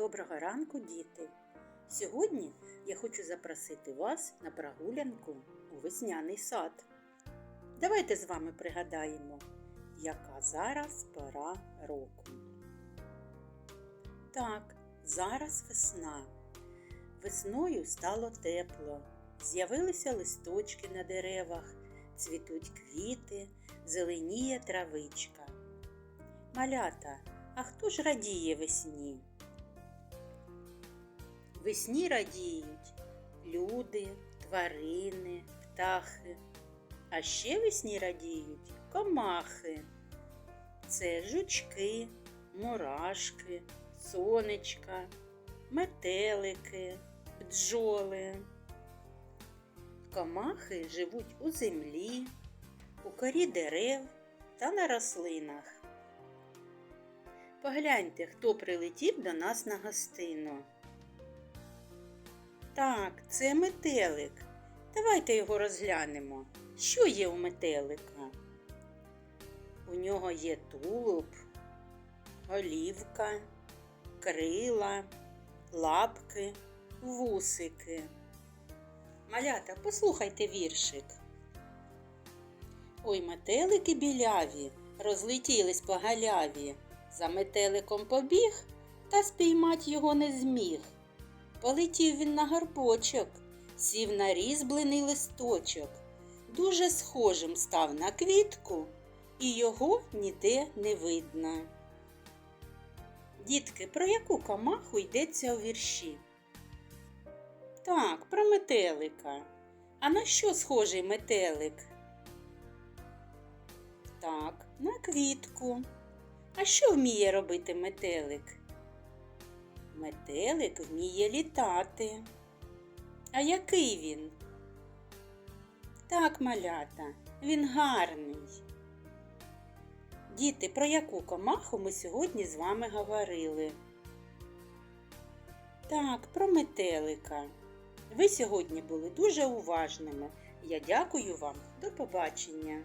Доброго ранку, діти! Сьогодні я хочу запросити вас на прогулянку у весняний сад. Давайте з вами пригадаємо, яка зараз пора року. Так, зараз весна. Весною стало тепло, з'явилися листочки на деревах, цвітуть квіти, зеленіє травичка. Малята, а хто ж радіє весні? Весні радіють люди, тварини, птахи. А ще весні радіють комахи. Це жучки, мурашки, сонечка, метелики, бджоли. Комахи живуть у землі, у корі дерев та на рослинах. Погляньте, хто прилетів до нас на гостину. Так, це метелик. Давайте його розглянемо. Що є у метелика? У нього є тулуб, голівка, крила, лапки, вусики. Малята, послухайте віршик. Ой, метелики біляві, розлетілись по галяві. За метеликом побіг, та спіймать його не зміг. Полетів він на горбочок, сів на різьблений листочок, дуже схожим став на квітку, і його ніде не видно. Дітки, про яку комаху йдеться у вірші? Так, про метелика. А на що схожий метелик? Так, на квітку. А що вміє робити метелик? Метелик вміє літати. А який він? Так, малята, він гарний. Діти, про яку комаху ми сьогодні з вами говорили? Так, про метелика. Ви сьогодні були дуже уважними. Я дякую вам. До побачення.